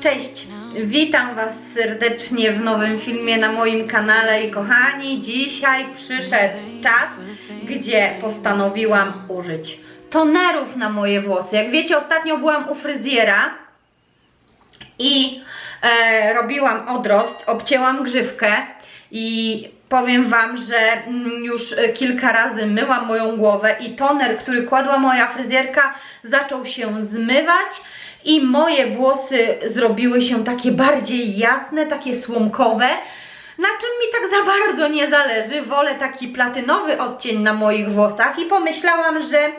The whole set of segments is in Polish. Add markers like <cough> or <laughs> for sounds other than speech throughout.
Cześć! Witam Was serdecznie w nowym filmie na moim kanale i kochani, dzisiaj przyszedł czas, gdzie postanowiłam użyć tonerów na moje włosy. Jak wiecie, ostatnio byłam u fryzjera i e, robiłam odrost, obcięłam grzywkę i powiem Wam, że mm, już e, kilka razy myłam moją głowę i toner, który kładła moja fryzjerka zaczął się zmywać i moje włosy zrobiły się takie bardziej jasne, takie słomkowe. Na czym mi tak za bardzo nie zależy, wolę taki platynowy odcień na moich włosach i pomyślałam, że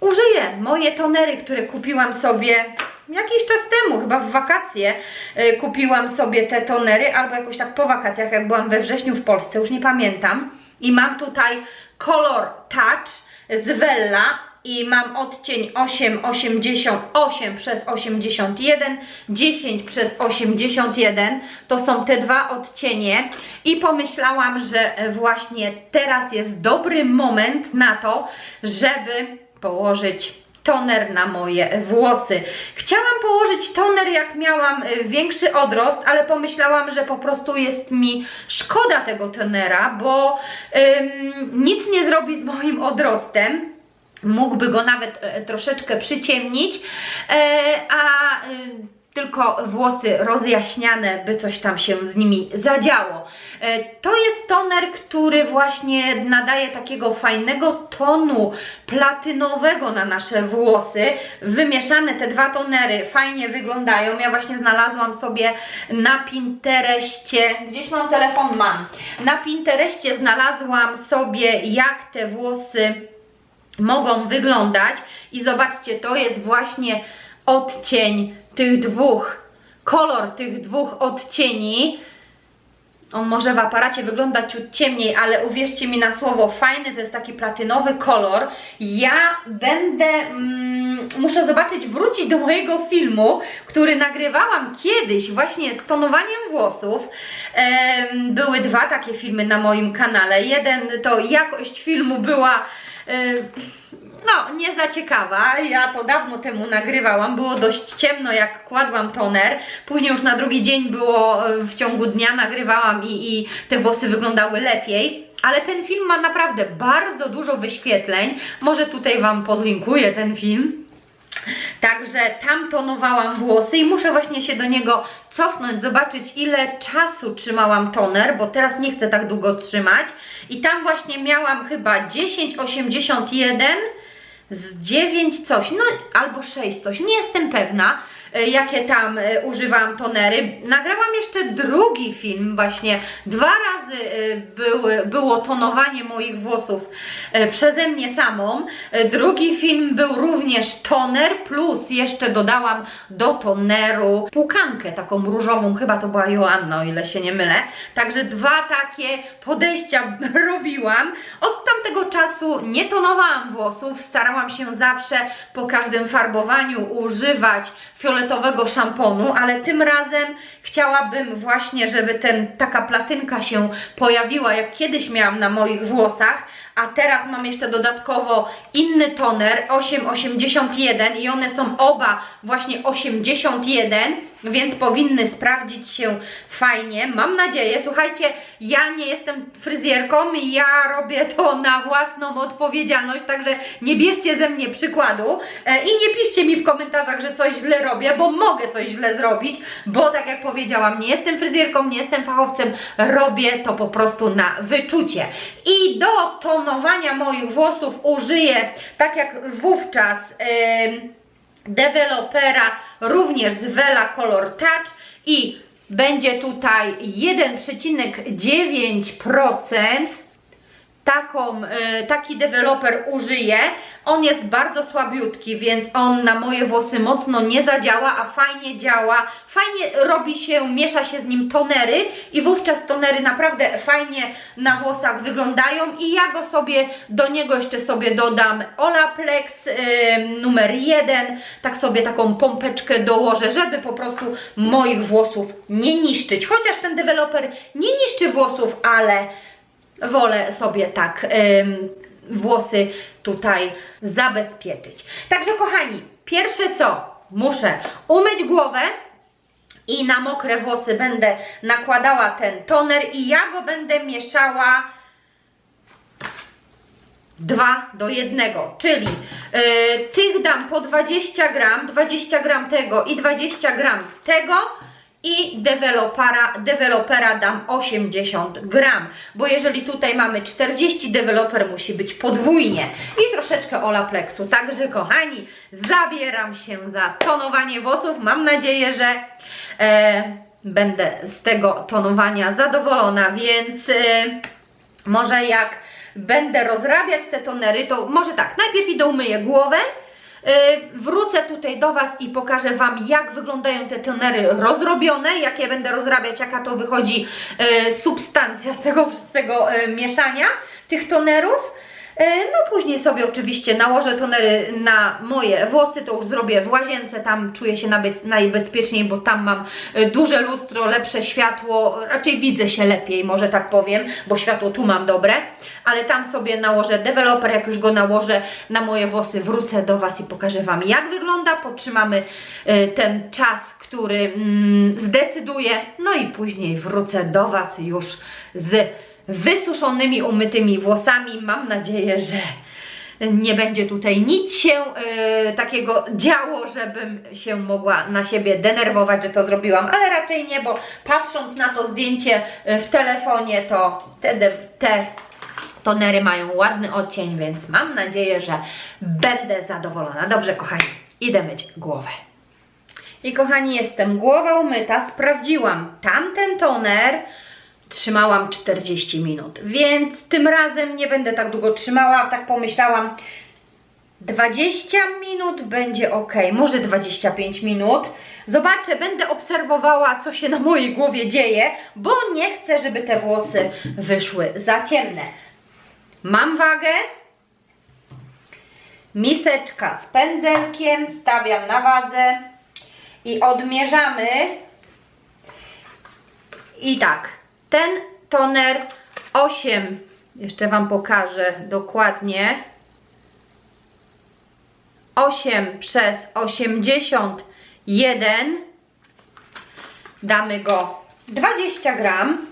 użyję moje tonery, które kupiłam sobie jakiś czas temu, chyba w wakacje y, kupiłam sobie te tonery, albo jakoś tak po wakacjach, jak byłam we wrześniu w Polsce, już nie pamiętam. I mam tutaj Color Touch z Vella i mam odcień 8,88 przez 81, 10 przez 81. To są te dwa odcienie i pomyślałam, że e, właśnie teraz jest dobry moment na to, żeby położyć toner na moje włosy. Chciałam położyć toner jak miałam y, większy odrost, ale pomyślałam, że po prostu jest mi szkoda tego tonera, bo ym, nic nie zrobi z moim odrostem. Mógłby go nawet e, troszeczkę przyciemnić, e, a y, tylko włosy rozjaśniane, by coś tam się z nimi zadziało. E, To jest toner, który właśnie nadaje takiego fajnego tonu platynowego na nasze włosy. Wymieszane te dwa tonery fajnie wyglądają. Ja właśnie znalazłam sobie na Pinterestie, gdzieś mam telefon, mam. Na Pinterestie znalazłam sobie jak te włosy mogą wyglądać i zobaczcie, to jest właśnie odcień tych dwóch, kolor tych dwóch odcieni. On może w aparacie wyglądać ciut ciemniej, ale uwierzcie mi na słowo, fajny to jest taki platynowy kolor. Ja będę, mm, muszę zobaczyć, wrócić do mojego filmu, który nagrywałam kiedyś właśnie z tonowaniem włosów. Em, były dwa takie filmy na moim kanale. Jeden to jakość filmu była... em, no, nie za ciekawa. Ja to dawno temu nagrywałam. Było dość ciemno, jak kładłam toner. Później już na drugi dzień było e, w ciągu dnia nagrywałam i, i te włosy wyglądały lepiej. Ale ten film ma naprawdę bardzo dużo wyświetleń. Może tutaj Wam podlinkuję ten film. Także tam tonowałam włosy i muszę właśnie się do niego cofnąć, zobaczyć ile czasu trzymałam toner, bo teraz nie chcę tak długo trzymać. I tam właśnie miałam chyba 10,81 z 9 coś, no albo 6 coś, nie jestem pewna, jakie tam e, używałam tonery. Nagrałam jeszcze drugi film, właśnie dwa razy e, były, było tonowanie moich włosów e, przeze mnie samą. E, Drugi film był również toner, plus jeszcze dodałam do toneru pukankę taką różową, chyba to była Joanna, o ile się nie mylę. Także dwa takie podejścia <laughs> robiłam. Od tamtego czasu nie tonowałam włosów, starałam się zawsze po każdym farbowaniu używać fioletowego szamponu, ale tym razem chciałabym właśnie, żeby ten, taka platynka się pojawiła, jak kiedyś miałam na moich włosach, a teraz mam jeszcze dodatkowo inny toner 881 i one są oba właśnie 81, więc powinny sprawdzić się fajnie. Mam nadzieję, słuchajcie, ja nie jestem fryzjerką, ja robię to na własną odpowiedzialność, także nie bierzcie ze mnie przykładu e, i nie piszcie mi w komentarzach, że coś źle robię, bo mogę coś źle zrobić, bo tak jak powiedziałam, nie jestem fryzjerką, nie jestem fachowcem, robię to po prostu na wyczucie. I do tonowania moich włosów użyję, tak jak wówczas, em, dewelopera również z Vela Color Touch i będzie tutaj 1,9% taką, e, taki deweloper użyję. On jest bardzo słabiutki, więc on na moje włosy mocno nie zadziała, a fajnie działa. Fajnie robi się, miesza się z nim tonery i wówczas tonery naprawdę fajnie na włosach wyglądają i ja go sobie, do niego jeszcze sobie dodam Olaplex e, numer jeden, tak sobie taką pompeczkę dołożę, żeby po prostu moich włosów nie niszczyć. Chociaż ten deweloper nie niszczy włosów, ale wolę sobie tak włosy tutaj zabezpieczyć. Także kochani, pierwsze co, muszę umyć głowę i na mokre włosy będę nakładała ten toner i ja go będę mieszała 2 do 1, czyli yy, tych dam po 20 gram, 20 gram tego i 20 gram tego i dewelopera, dewelopera dam 80 gram, bo jeżeli tutaj mamy 40, deweloper musi być podwójnie i troszeczkę Olaplexu. Także kochani, zabieram się za tonowanie włosów. Mam nadzieję, że e, będę z tego tonowania zadowolona, więc e, może jak będę rozrabiać te tonery, to może tak, najpierw idę umyję głowę, wrócę tutaj do Was i pokażę Wam, jak wyglądają te tonery rozrobione, jak je będę rozrabiać, jaka to wychodzi yy, substancja z tego, z tego yy, mieszania tych tonerów. Yy, No później sobie oczywiście nałożę tonery na moje włosy, to już zrobię w łazience, tam czuję się najbezpieczniej, bo tam mam y, duże lustro, lepsze światło, raczej widzę się lepiej, może tak powiem, bo światło tu mam dobre, ale tam sobie nałożę deweloper, jak już go nałożę na moje włosy, wrócę do Was i pokażę Wam jak wygląda, potrzymamy y, ten czas, który mm, zdecyduje, no i później wrócę do Was już z wysuszonymi, umytymi włosami. Mam nadzieję, że nie będzie tutaj nic się e, takiego działo, żebym się mogła na siebie denerwować, że to zrobiłam, ale raczej nie, bo patrząc na to zdjęcie e, w telefonie, to te, te tonery mają ładny odcień, więc mam nadzieję, że będę zadowolona. Dobrze, kochani, idę myć głowę. I kochani, jestem głowa umyta, sprawdziłam tamten toner, trzymałam 40 minut, więc tym razem nie będę tak długo trzymała, tak pomyślałam, 20 minut będzie ok, może 25 minut. Zobaczę, będę obserwowała, co się na mojej głowie dzieje, bo nie chcę, żeby te włosy wyszły za ciemne. Mam wagę, miseczka z pędzelkiem, stawiam na wadze i odmierzamy. I tak, ten toner 8, jeszcze Wam pokażę dokładnie. 8 przez 81 damy go 20 gram.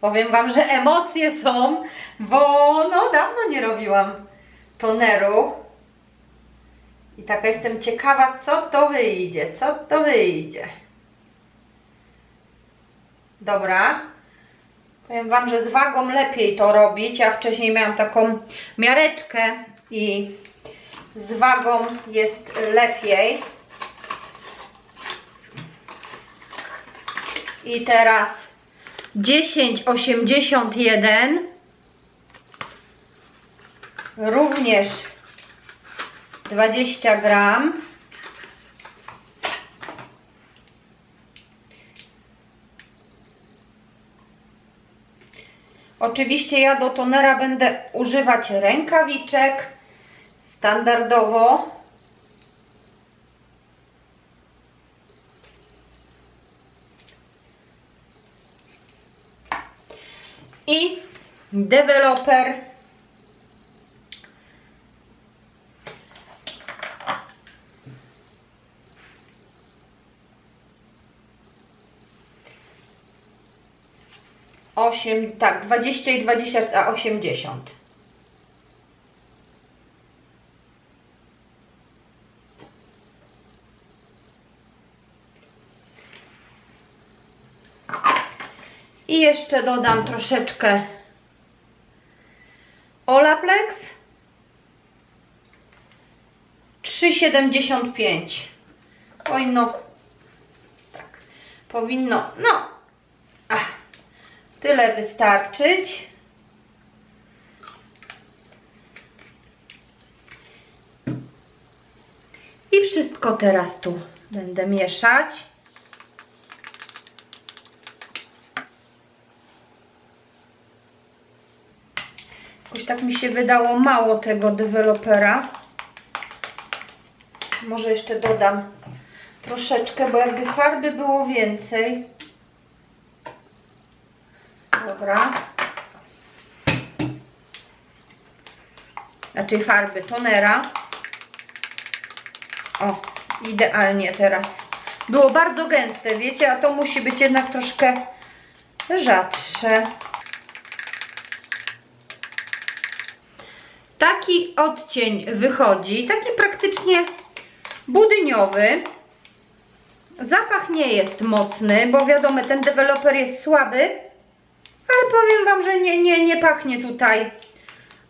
Powiem Wam, że emocje są, bo no dawno nie robiłam toneru. I taka jestem ciekawa, co to wyjdzie, co to wyjdzie. Dobra. Powiem Wam, że z wagą lepiej to robić. Ja wcześniej miałam taką miareczkę i z wagą jest lepiej. I teraz 10,81 również 20 gram. Oczywiście ja do tonera będę używać rękawiczek standardowo. I deweloper Osiem, tak, 20 i 20, a 80. I jeszcze dodam troszeczkę Olaplex. 3,75 Oj no. Tak powinno no tyle wystarczyć i wszystko teraz tu będę mieszać Jakoś tak mi się wydało mało tego dewelopera. Może jeszcze dodam troszeczkę, bo jakby farby było więcej. Dobra. Znaczy farby tonera. O, idealnie teraz. Było bardzo gęste, wiecie, a to musi być jednak troszkę rzadsze. Taki odcień wychodzi, taki praktycznie budyniowy. Zapach nie jest mocny, bo wiadomo, ten deweloper jest słaby, ale powiem Wam, że nie, nie, nie pachnie tutaj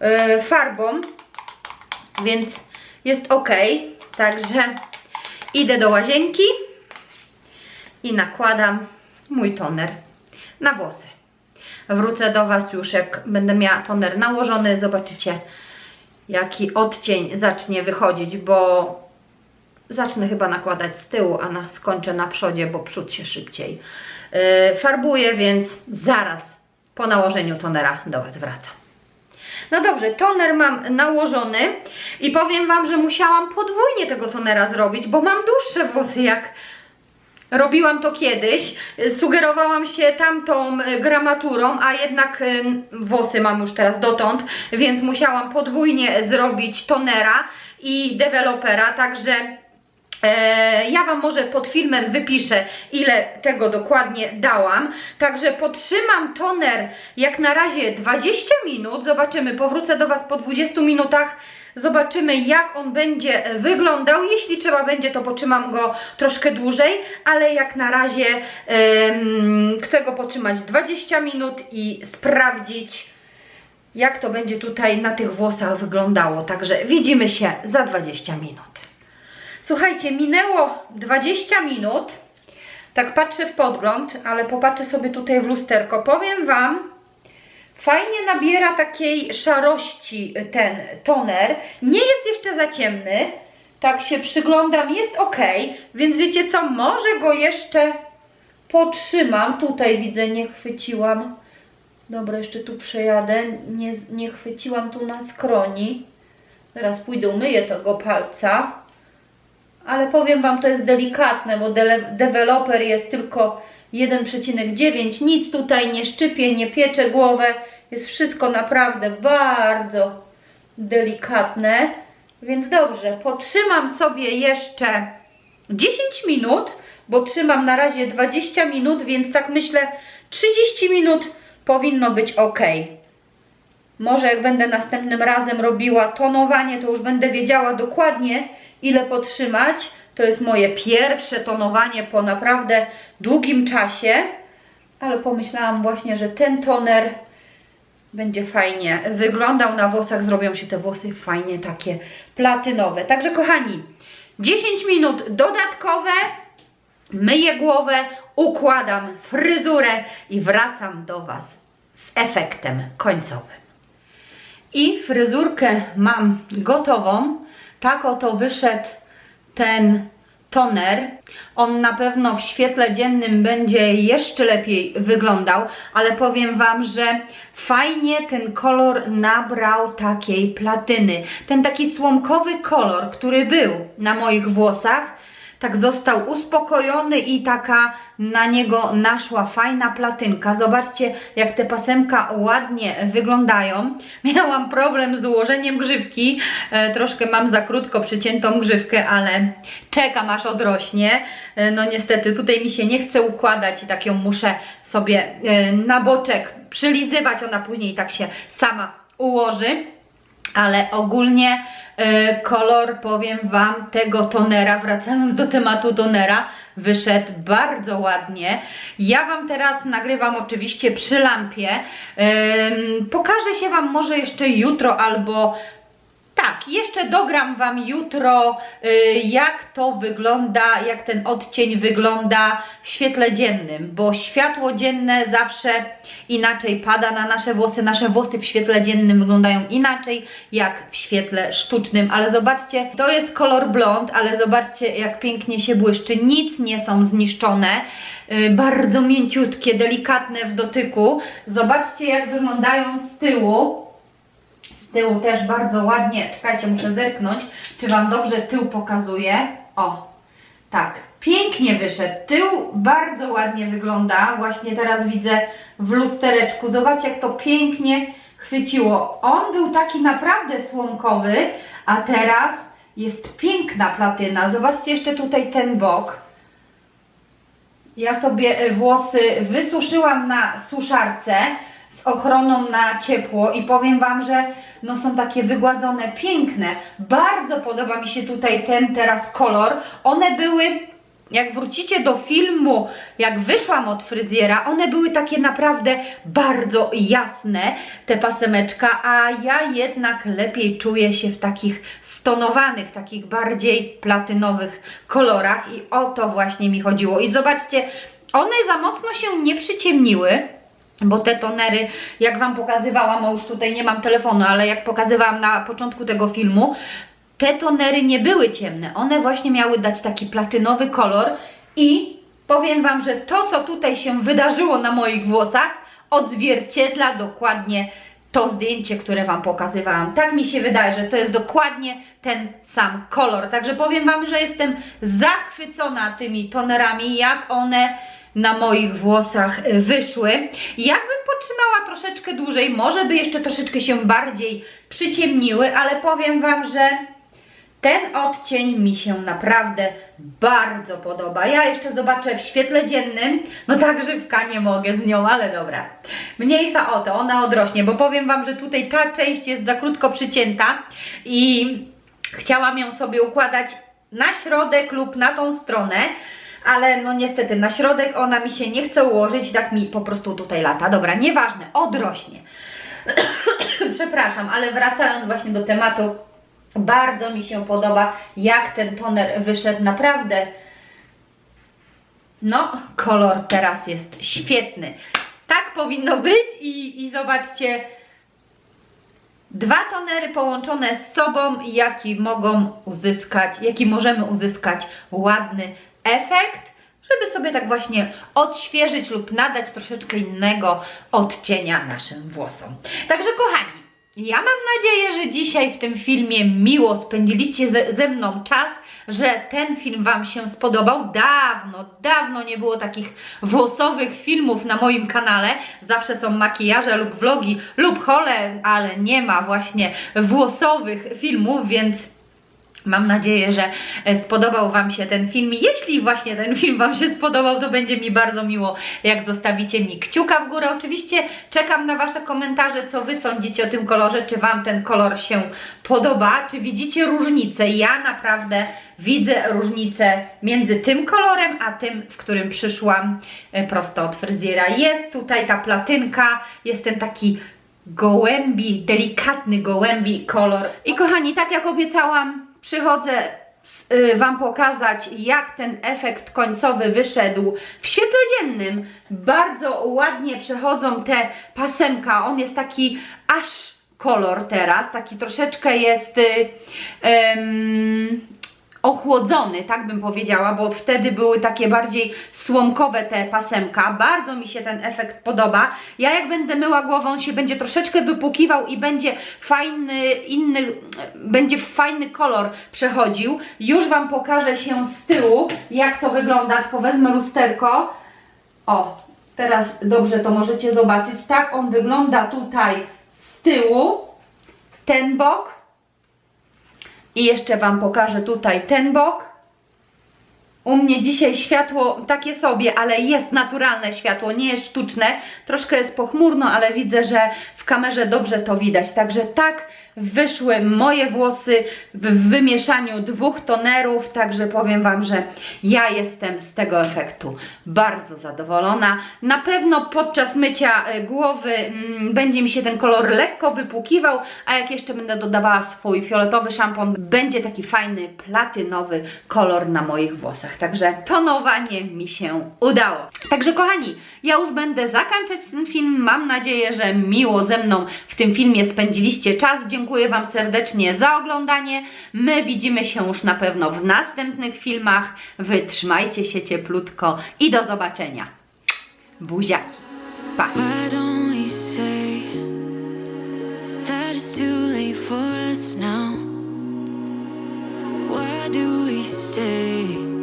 yy, farbą, więc jest ok. Także idę do łazienki i nakładam mój toner na włosy. Wrócę do Was już jak będę miała toner nałożony, zobaczycie jaki odcień zacznie wychodzić, bo zacznę chyba nakładać z tyłu, a na, skończę na przodzie, bo przód się szybciej yy, farbuje, więc zaraz po nałożeniu tonera do Was wracam. No dobrze, toner mam nałożony i powiem Wam, że musiałam podwójnie tego tonera zrobić, bo mam dłuższe włosy jak robiłam to kiedyś. Sugerowałam się tamtą y, gramaturą, a jednak y, włosy mam już teraz dotąd, więc musiałam podwójnie zrobić tonera i dewelopera, także E, ja Wam może pod filmem wypiszę, ile tego dokładnie dałam. Także potrzymam toner jak na razie 20 minut. Zobaczymy, powrócę do Was po 20 minutach. Zobaczymy, jak on będzie wyglądał. Jeśli trzeba będzie, to potrzymam go troszkę dłużej, ale jak na razie chcę go potrzymać 20 minut i sprawdzić, jak to będzie tutaj na tych włosach wyglądało. Także widzimy się za 20 minut. Słuchajcie, minęło 20 minut. Tak patrzę w podgląd, ale popatrzę sobie tutaj w lusterko. Powiem Wam, fajnie nabiera takiej szarości ten toner. Nie jest jeszcze za ciemny. Tak się przyglądam, jest ok. Więc wiecie co, może go jeszcze potrzymam. Tutaj widzę, nie chwyciłam. Dobra, jeszcze tu przejadę. Nie, nie chwyciłam tu na skroni. Teraz pójdę, umyję tego palca ale powiem Wam, to jest delikatne, bo de deweloper jest tylko 1,9, nic tutaj nie szczypie, nie piecze głowę, jest wszystko naprawdę bardzo delikatne, więc dobrze, potrzymam sobie jeszcze 10 minut, bo trzymam na razie 20 minut, więc tak myślę 30 minut powinno być ok. Może jak będę następnym razem robiła tonowanie, to już będę wiedziała dokładnie, ile potrzymać. To jest moje pierwsze tonowanie po naprawdę długim czasie, ale pomyślałam właśnie, że ten toner będzie fajnie wyglądał na włosach, zrobią się te włosy fajnie takie platynowe. Także kochani, 10 minut dodatkowe, myję głowę, układam fryzurę i wracam do Was z efektem końcowym. I fryzurkę mam gotową. Tak oto wyszedł ten toner. On na pewno w świetle dziennym będzie jeszcze lepiej wyglądał, ale powiem Wam, że fajnie ten kolor nabrał takiej platyny. Ten taki słomkowy kolor, który był na moich włosach, tak został uspokojony i taka na niego naszła fajna platynka. Zobaczcie, jak te pasemka ładnie wyglądają. <laughs> Miałam problem z ułożeniem grzywki, e, troszkę mam za krótko przyciętą grzywkę, ale czekam aż odrośnie. E, no niestety tutaj mi się nie chce układać i tak ją muszę sobie e, na boczek przylizywać, ona później tak się sama ułoży ale ogólnie y, kolor, powiem Wam, tego tonera, wracając do tematu tonera, wyszedł bardzo ładnie. Ja Wam teraz nagrywam oczywiście przy lampie. Pokażę się Wam może jeszcze jutro albo tak, jeszcze dogram Wam jutro, y, jak to wygląda, jak ten odcień wygląda w świetle dziennym, bo światło dzienne zawsze inaczej pada na nasze włosy. Nasze włosy w świetle dziennym wyglądają inaczej, jak w świetle sztucznym, ale zobaczcie, to jest kolor blond, ale zobaczcie, jak pięknie się błyszczy. Nic nie są zniszczone, y, bardzo mięciutkie, delikatne w dotyku. Zobaczcie, jak wyglądają z tyłu tyłu też bardzo ładnie, czekajcie, muszę zerknąć, czy Wam dobrze tył pokazuje. O, tak, Pięknie wyszedł. Tył bardzo ładnie wygląda. Właśnie teraz widzę w lustereczku. Zobaczcie, jak to pięknie chwyciło. On był taki naprawdę słomkowy, a teraz jest piękna platyna. Zobaczcie jeszcze tutaj ten bok. Ja sobie e, włosy wysuszyłam na suszarce z ochroną na ciepło i powiem Wam, że no są takie wygładzone, piękne. Bardzo podoba mi się tutaj ten teraz kolor. One były, jak wrócicie do filmu, jak wyszłam od fryzjera, one były takie naprawdę bardzo jasne, te pasemeczka, a ja jednak lepiej czuję się w takich stonowanych, takich bardziej platynowych kolorach i o to właśnie mi chodziło. I zobaczcie, one za mocno się nie przyciemniły, bo te tonery, jak Wam pokazywałam, o już tutaj nie mam telefonu, ale jak pokazywałam na początku tego filmu, te tonery nie były ciemne. One właśnie miały dać taki platynowy kolor i powiem Wam, że to, co tutaj się wydarzyło na moich włosach, odzwierciedla dokładnie to zdjęcie, które Wam pokazywałam. Tak mi się wydaje, że to jest dokładnie ten sam kolor. Także powiem Wam, że jestem zachwycona tymi tonerami, jak one na moich włosach y, wyszły. Jakbym potrzymała troszeczkę dłużej, może by jeszcze troszeczkę się bardziej przyciemniły, ale powiem Wam, że ten odcień mi się naprawdę bardzo podoba. Ja jeszcze zobaczę w świetle dziennym. No tak żywka nie mogę z nią, ale dobra. Mniejsza o to, ona odrośnie, bo powiem Wam, że tutaj ta część jest za krótko przycięta i chciałam ją sobie układać na środek lub na tą stronę, ale no niestety na środek ona mi się nie chce ułożyć, tak mi po prostu tutaj lata. Dobra, nieważne, odrośnie. <clears throat> Przepraszam, ale wracając właśnie do tematu, bardzo mi się podoba, jak ten toner wyszedł. Naprawdę, no, kolor teraz jest świetny. Tak powinno być i, i zobaczcie, dwa tonery połączone z sobą, jaki mogą uzyskać, jaki możemy uzyskać ładny efekt, żeby sobie tak właśnie odświeżyć lub nadać troszeczkę innego odcienia naszym włosom. Także kochani, ja mam nadzieję, że dzisiaj w tym filmie miło spędziliście ze, ze mną czas, że ten film Wam się spodobał. Dawno, dawno nie było takich włosowych filmów na moim kanale. Zawsze są makijaże lub vlogi lub hole, ale nie ma właśnie włosowych filmów, więc Mam nadzieję, że e, spodobał Wam się ten film. Jeśli właśnie ten film Wam się spodobał, to będzie mi bardzo miło, jak zostawicie mi kciuka w górę. Oczywiście czekam na Wasze komentarze, co Wy sądzicie o tym kolorze, czy Wam ten kolor się podoba, czy widzicie różnicę. Ja naprawdę widzę różnicę między tym kolorem, a tym, w którym przyszłam e, prosto od fryzjera. Jest tutaj ta platynka, jest ten taki gołębi, delikatny gołębi kolor. I kochani, tak jak obiecałam, przychodzę y, Wam pokazać, jak ten efekt końcowy wyszedł w świetle dziennym. Bardzo ładnie przechodzą te pasemka. On jest taki aż kolor teraz, taki troszeczkę jest em, ochłodzony, tak bym powiedziała, bo wtedy były takie bardziej słomkowe te pasemka. Bardzo mi się ten efekt podoba. Ja jak będę myła głową, on się będzie troszeczkę wypukiwał i będzie fajny, inny, będzie fajny kolor przechodził. Już Wam pokażę się z tyłu, jak to wygląda, tylko wezmę lusterko. O, teraz dobrze to możecie zobaczyć. Tak on wygląda tutaj z tyłu, ten bok. I jeszcze Wam pokażę tutaj ten bok. U mnie dzisiaj światło takie sobie, ale jest naturalne światło, nie jest sztuczne. Troszkę jest pochmurno, ale widzę, że w kamerze dobrze to widać. Także tak wyszły moje włosy w wymieszaniu dwóch tonerów. Także powiem Wam, że ja jestem z tego efektu bardzo zadowolona. Na pewno podczas mycia e, głowy mm, będzie mi się ten kolor lekko wypłukiwał, a jak jeszcze będę dodawała swój fioletowy szampon, będzie taki fajny, platynowy kolor na moich włosach. Także tonowanie mi się udało. Także kochani, ja już będę zakończyć ten film. Mam nadzieję, że miło ze mną w tym filmie spędziliście czas. Dziękuję Wam serdecznie za oglądanie. My widzimy się już na pewno w następnych filmach. Wytrzymajcie się cieplutko i do zobaczenia. Buziaki. Pa! Why do we stay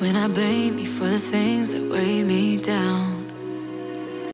when I blame you for the things that weigh me down.